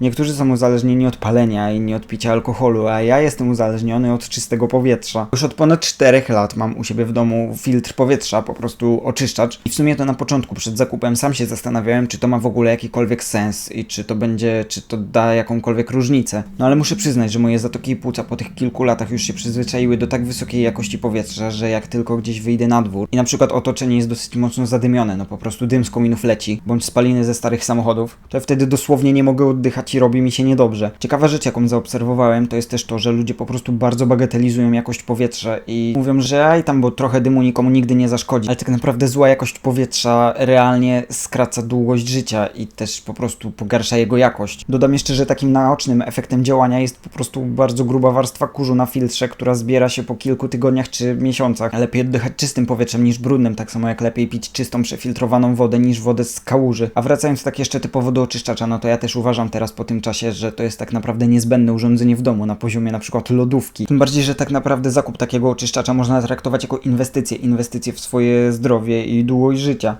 Niektórzy są uzależnieni od palenia, inni od picia alkoholu, a ja jestem uzależniony od czystego powietrza. Już od ponad 4 lat mam u siebie w domu filtr powietrza, po prostu oczyszczacz. I w sumie to na początku przed zakupem sam się zastanawiałem, czy to ma w ogóle jakikolwiek sens i czy to będzie, czy to da jakąkolwiek różnicę. No ale muszę przyznać, że moje zatoki i płuca po tych kilku latach już się przyzwyczaiły do tak wysokiej jakości powietrza, że jak tylko gdzieś wyjdę na dwór i na przykład otoczenie jest dosyć mocno zadymione, no po prostu dym z kominów leci, bądź spaliny ze starych samochodów, to wtedy dosłownie nie mogę oddychać i robi mi się niedobrze. Ciekawa rzecz, jaką zaobserwowałem, to jest też to, że ludzie po prostu bardzo bagatelizują jakość powietrza i mówią, że aj tam, bo trochę dymu nikomu nigdy nie zaszkodzi, ale tak naprawdę zła jakość powietrza realnie skraca długość życia i też po prostu pogarsza jego jakość. Dodam jeszcze, że takim naocznym efektem działania jest po prostu bardzo gruba warstwa kurzu na filtrze, która zbiera się po kilku tygodniach czy miesiącach. Lepiej oddychać czystym powietrzem niż brudnym, tak samo jak lepiej pić czystą, przefiltrowaną wodę niż wodę z kałuży. A wracając tak jeszcze typowo do oczyszczacza, no to ja też uważam teraz po tym czasie, że to jest tak naprawdę niezbędne urządzenie w domu na poziomie na przykład lodówki. Tym bardziej, że tak naprawdę zakup takiego oczyszczacza można traktować jako inwestycję, inwestycję w swoje zdrowie i długość życia.